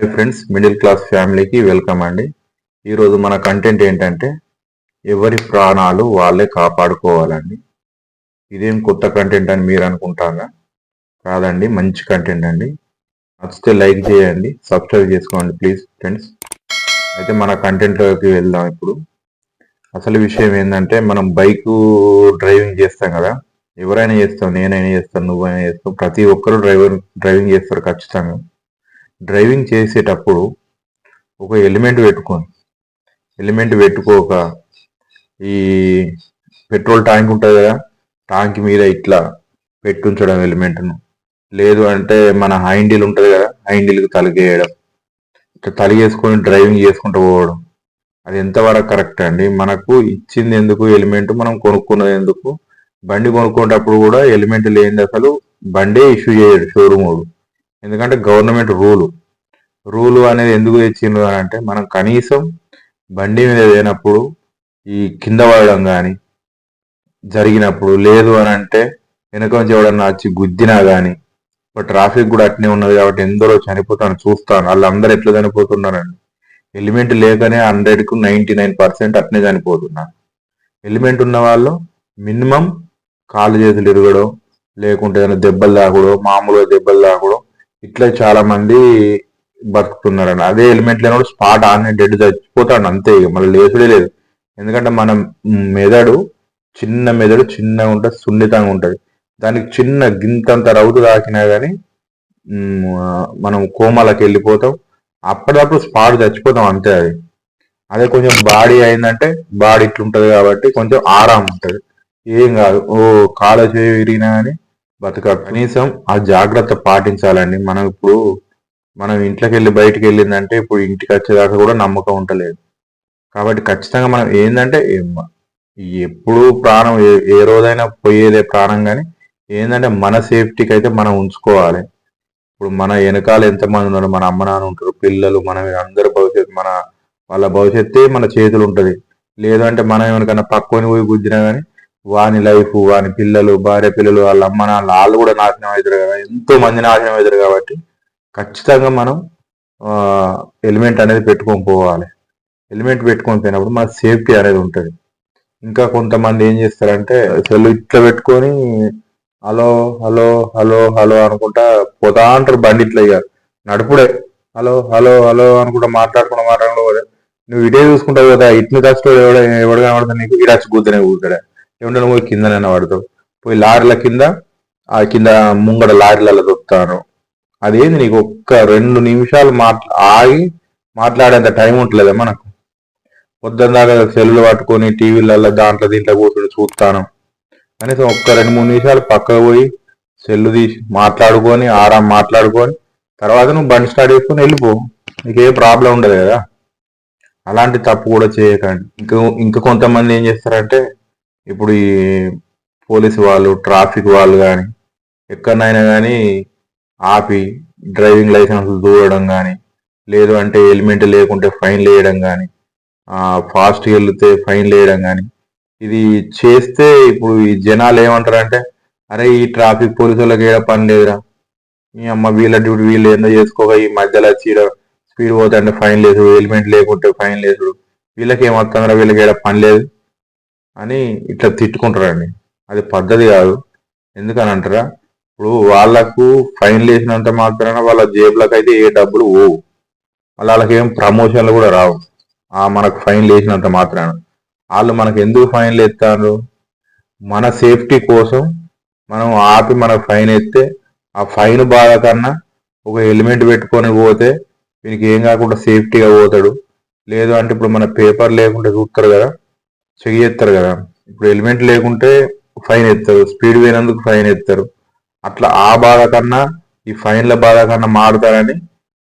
Hi friends middle class ఫ్యామిలీకి welcome అండి. ఈరోజు మన కంటెంట్ ఏంటంటే ఎవరి ప్రాణాలు వాళ్ళే కాపాడుకోవాలండి. ఇదేం కొత్త కంటెంట్ అని మీరు అనుకుంటారా? కాదండి మంచి కంటెంట్ అండి. నచ్చితే లైక్ చేయండి సబ్స్క్రైబ్ చేసుకోండి ప్లీజ్ ఫ్రెండ్స్ అయితే మన కంటెంట్లోకి వెళ్దాం ఇప్పుడు. అసలు విషయం ఏంటంటే మనం బైక్ డ్రైవింగ్ చేస్తాం కదా. ఎవరైనా చేస్తాం నేనైనా చేస్తాను నువ్వైనా చేస్తాం ప్రతి ఒక్కరు డ్రైవర్ డ్రైవింగ్ చేస్తారు ఖచ్చితంగా. డ్రైవింగ్ చేసేటప్పుడు ఒక ఎలిమెంట్ పెట్టుకోండి. ఎలిమెంట్ పెట్టుకోక ఈ పెట్రోల్ ట్యాంక్ ఉంటుంది కదా ట్యాంక్ మీద ఇట్లా పెట్టుంచడం ఎలిమెంట్ను. లేదు అంటే మన హైండిల్ ఉంటుంది కదా హైండిల్కి తలిగేయడం. ఇట్లా తలిగేసుకొని డ్రైవింగ్ చేసుకుంటూ పోవడం. అది ఎంతవరకు కరెక్ట్ అండి? మనకు ఇచ్చింది ఎందుకు ఎలిమెంట్ మనం కొనుక్కున్నది ఎందుకు? బండి కొనుక్కునేటప్పుడు కూడా ఎలిమెంట్ లేనిది అసలు బండే ఇష్యూ చేయడు షోరూమ్ ఎందుకంటే గవర్నమెంట్ రూలు. రూలు అనేది ఎందుకు తెచ్చిండ్రు అని అంటే మనం కనీసం బండి మీద లేనప్పుడు ఈ కింద పడడం కానీ జరిగినప్పుడు లేదు అని అంటే వెనక నుంచి ఎవడన్నా వచ్చి గుద్దినా కానీ ఇప్పుడు ట్రాఫిక్ కూడా అట్నే ఉన్నది కాబట్టి ఎందరో చనిపోతాను చూస్తాను. వాళ్ళందరూ ఎట్లా చనిపోతున్నారండి? ఎలిమెంట్ లేకనే హండ్రెడ్కు నైంటీ నైన్ పర్సెంట్ అట్నే చనిపోతున్నారు. ఎలిమెంట్ ఉన్న వాళ్ళు మినిమం కాళ్ళు చేతులు ఇరగడం లేకుంటే ఏదైనా దెబ్బలు తాకడం మామూలుగా దెబ్బలు తాకడం ఇట్లా చాలా మంది బతుకుతున్నారని. అదే ఎలిమెంట్ లేనప్పుడు స్పాట్ ఆన్ డెడ్ చచ్చిపోతాడు అంతే ఇక. మళ్ళీ లేచుడే లేదు. ఎందుకంటే మన మెదడు చిన్న మెదడు చిన్నగా ఉంటుంది సున్నితంగా ఉంటుంది. దానికి చిన్న గింతంత రౌతు తాకినా కానీ మనం కోమాలకు వెళ్ళిపోతాం. అప్పటికప్పుడు స్పాట్ చచ్చిపోతాం అంతే అది. అదే కొంచెం బాడీ అయిందంటే బాడీ ఇట్లుంటది కాబట్టి కొంచెం ఆరాం ఉంటుంది. ఏం కాదు. ఓ కాళ్ళ చేయి విరిగినా కానీ బతక కనీసం ఆ జాగ్రత్త పాటించాలండి. మనం ఇప్పుడు మనం ఇంట్లోకి వెళ్ళి బయటికి వెళ్ళిందంటే ఇప్పుడు ఇంటికి వచ్చేదాకా కూడా నమ్మకం ఉండలేదు. కాబట్టి ఖచ్చితంగా మనం ఏంటంటే ఎప్పుడు ప్రాణం ఏ రోజైనా పోయేదే ప్రాణం కానీ ఏంటంటే మన సేఫ్టీకి అయితే మనం ఉంచుకోవాలి. ఇప్పుడు మన వెనకాల ఎంతమంది ఉన్నారు మన అమ్మ నాన్న ఉంటారు పిల్లలు మన అందరి భవిష్యత్తు మన వాళ్ళ భవిష్యత్తే మన చేతులు ఉంటుంది. లేదంటే మనం ఎవరికైనా పక్కని పోయి గుద్దినా కానీ వాని లైఫ్ వాని పిల్లలు భార్య పిల్లలు వాళ్ళ అమ్మ నాన్న వాళ్ళు కూడా నాశనం అవుతారు కదా ఎంతో మంది నాశనం అవుతారు కాబట్టి ఖచ్చితంగా మనం ఎలిమెంట్ అనేది పెట్టుకొని పోవాలి. ఎలిమెంట్ పెట్టుకొని పోయినప్పుడు మన సేఫ్టీ అనేది ఉంటుంది. ఇంకా కొంతమంది ఏం చేస్తారంటే సెల్ ఇట్లా పెట్టుకొని హలో హలో హలో హలో అనుకుంటా పోతా అంటారు బండి ఇట్లా ఇక. నడుపుడే హలో హలో హలో అనుకుంటా మాట్లాడుకుంటా మాట్లాడుకుంటా నువ్వు ఇదే చూసుకుంటావు కదా ఇట్ని కష్టం ఎవడ ఎవడు కనబడతా నీకు? ఇడాచి కూతునే కూతాడే ఏమంటే పోయి కిందనైనా పడతావు పోయి లారీల కింద ఆ కింద ముంగడ లారీలలో దొక్కుతాను అదేంది నీకు ఒక్క రెండు నిమిషాలు మాట్లా ఆగి మాట్లాడేంత టైం ఉంటలేదా మనకు? పొద్దున్న దాకా సెల్లు పట్టుకొని టీవీలలో దాంట్లో దీంట్లో కూర్చొని చూస్తాను. కనీసం ఒక్క రెండు మూడు నిమిషాలు పక్కకు పోయి సెల్లు తీసి మాట్లాడుకొని ఆరాం మాట్లాడుకొని తర్వాత నువ్వు బండి స్టార్ట్ చేసుకొని వెళ్ళిపో. నీకు ఏ ప్రాబ్లం ఉండదు కదా. అలాంటి తప్పు కూడా చేయకండి. ఇంకా ఇంకా కొంతమంది ఏం చేస్తారంటే ఇప్పుడు ఈ పోలీసు వాళ్ళు ట్రాఫిక్ వాళ్ళు కానీ ఎక్కడనైనా కానీ ఆపి డ్రైవింగ్ లైసెన్స్ దూరడం కానీ లేదు అంటే హెల్మెట్ లేకుంటే ఫైన్ వేయడం కానీ ఫాస్ట్ వెళ్తే ఫైన్ వేయడం కానీ ఇది చేస్తే ఇప్పుడు ఈ జనాలు ఏమంటారంటే అరే ఈ ట్రాఫిక్ పోలీసు వాళ్ళకి ఏడ పని లేదురా? మీ అమ్మ వీళ్ళ డ్యూటీ వీళ్ళు ఏందో చేసుకోక ఈ మధ్యలో చీడ స్పీడ్ పోతుంటే ఫైన్ లేదు హెల్మెట్ లేకుంటే ఫైన్ లేదు వీళ్ళకి ఏమవుతుందిరా వీళ్ళకి ఏడ పని లేదు అని ఇట్లా తిట్టుకుంటారండి. అది పద్ధతి కాదు. ఎందుకని అంటారా ఇప్పుడు వాళ్ళకు ఫైన్ వేసినంత మాత్రాన వాళ్ళ జేబులకు అయితే ఏ డబ్బులు పోవు. వాళ్ళకి ఏం ప్రమోషన్లు కూడా రావు. ఆ మనకు ఫైన్ వేసినంత మాత్రాన. వాళ్ళు మనకు ఎందుకు ఫైన్లు ఎత్తారు మన సేఫ్టీ కోసం మనం ఆపి మనకు ఫైన్ ఎత్తే ఆ ఫైన్ బాధ కన్నా ఒక హెల్మెట్ పెట్టుకొని పోతే వీనికి ఏం కాకుండా సేఫ్టీగా పోతాడు. లేదు అంటే ఇప్పుడు మన పేపర్ లేకుంటే చూస్తారు కదా చెక్ చేస్తారు కదా. ఇప్పుడు హెల్మెట్ లేకుంటే ఫైన్ ఎత్తారు. స్పీడ్ పోయినందుకు ఫైన్ ఎత్తారు. అట్లా ఆ బాధ కన్నా ఈ ఫైన్ల బాధ కన్నా మారుతారని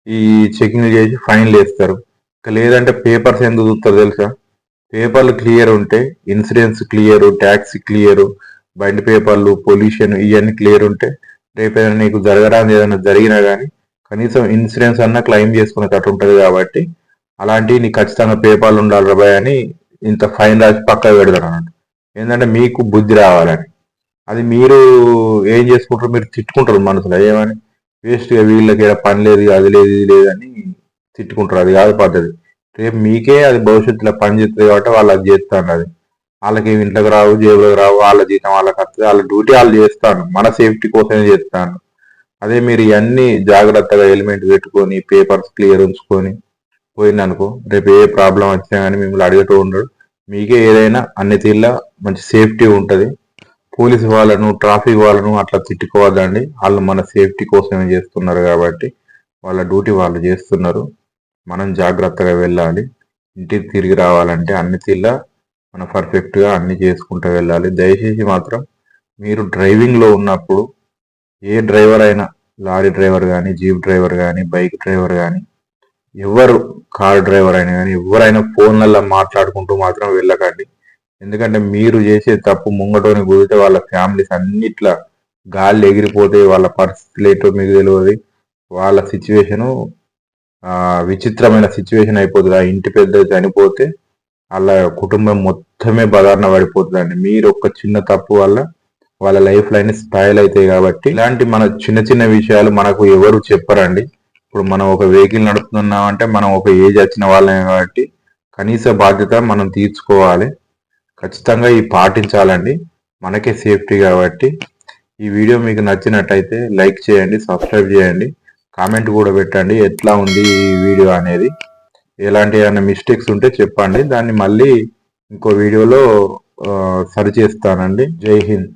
ఈ చెకింగ్ చేసి ఫైన్లు వేస్తారు. లేదంటే పేపర్స్ ఎందుకు చూస్తారు తెలుసా? పేపర్లు క్లియర్ ఉంటే ఇన్సూరెన్స్ క్లియర్ ట్యాక్స్ క్లియర్ బండి పేపర్లు పొల్యూషన్ ఇవన్నీ క్లియర్ ఉంటే రేపేదైనా నీకు జరగరాని ఏదైనా జరిగినా కానీ కనీసం ఇన్సూరెన్స్ అన్నా క్లెయిమ్ చేసుకునేటట్టు ఉంటుంది కాబట్టి అలాంటివి నీకు ఖచ్చితంగా పేపర్లు ఉండాలి రాబాయ్ అని ఇంత ఫైన్ రాసి పక్క పెడతాను అన్నట్టు ఏంటంటే మీకు బుద్ధి రావాలని. అది మీరు ఏం చేసుకుంటారు మీరు తిట్టుకుంటారు మనసులో. ఏమని? వేస్ట్గా వీళ్ళకి పని లేదు అది లేదు ఇది లేదు అని తిట్టుకుంటారు. అది కాదు పద్ధతి. రేపు మీకే అది భవిష్యత్తులో పని చేస్తుంది కాబట్టి వాళ్ళు అది చేస్తాను అది. వాళ్ళకి ఇంట్లోకి రావు జేబులకు రావు వాళ్ళ జీతం వాళ్ళకి వస్తుంది వాళ్ళ డ్యూటీ వాళ్ళు చేస్తాను మన సేఫ్టీ కోసమే చేస్తాను అదే మీరు ఇవన్నీ జాగ్రత్తగా ఎలిమెంట్ పెట్టుకొని పేపర్స్ క్లియర్ ఉంచుకొని పోయిందనుకో రేపు ఏ ప్రాబ్లం వచ్చినా కానీ మిమ్మల్ని అడిగేటూ ఉండడు. మీకే ఏదైనా అన్ని తీర్లా మంచి సేఫ్టీ ఉంటుంది. పోలీసు వాళ్ళను ట్రాఫిక్ వాళ్ళను అట్లా తిట్టుకోవద్దండి. వాళ్ళు మన సేఫ్టీ కోసమే చేస్తున్నారు కాబట్టి వాళ్ళ డ్యూటీ వాళ్ళు చేస్తున్నారు. మనం జాగ్రత్తగా వెళ్ళాలి. ఇంటికి తిరిగి రావాలంటే అన్ని తిల్లా మనం పర్ఫెక్ట్గా అన్ని చేసుకుంటూ వెళ్ళాలి. దయచేసి మాత్రం మీరు డ్రైవింగ్లో ఉన్నప్పుడు ఏ డ్రైవర్ అయినా లారీ డ్రైవర్ కానీ జీప్ డ్రైవర్ కానీ బైక్ డ్రైవర్ కానీ ఎవరు కార్ డ్రైవర్ అయినా కానీ ఎవరైనా ఫోన్లలో మాట్లాడుకుంటూ మాత్రం వెళ్ళకండి. ఎందుకంటే మీరు చేసే తప్పు ముంగటోని కుదిరితే వాళ్ళ ఫ్యామిలీస్ అన్నిట్లా గాలి ఎగిరిపోతే వాళ్ళ పరిస్థితులు ఏంటో మీకు తెలియదు. వాళ్ళ సిచ్యువేషను విచిత్రమైన సిచ్యువేషన్ అయిపోతుంది. ఆ ఇంటి పెద్ద చనిపోతే వాళ్ళ కుటుంబం మొత్తమే బదారణ పడిపోతుందండి. మీరు ఒక చిన్న తప్పు వల్ల వాళ్ళ లైఫ్ లైన్ స్పాయిల్ అవుతాయి కాబట్టి ఇలాంటి మన చిన్న చిన్న విషయాలు మనకు ఎవరు చెప్పరండి. ఇప్పుడు మనం ఒక వెహికల్ నడుపుతున్నామంటే మనం ఒక ఏజ్ వచ్చిన వాళ్ళమే కాబట్టి కనీస బాధ్యత మనం తీర్చుకోవాలి. ఖచ్చితంగా ఈ పాటించాలండి. మనకే సేఫ్టీ కాబట్టి. ఈ వీడియో మీకు నచ్చినట్టయితే లైక్ చేయండి సబ్స్క్రైబ్ చేయండి కామెంట్ కూడా పెట్టండి. ఎట్లా ఉంది ఈ వీడియో అనేది? ఎలాంటి ఏమైనా మిస్టేక్స్ ఉంటే చెప్పండి. దాన్ని మళ్ళీ ఇంకో వీడియోలో సరి చేస్తానండి. జై హింద్.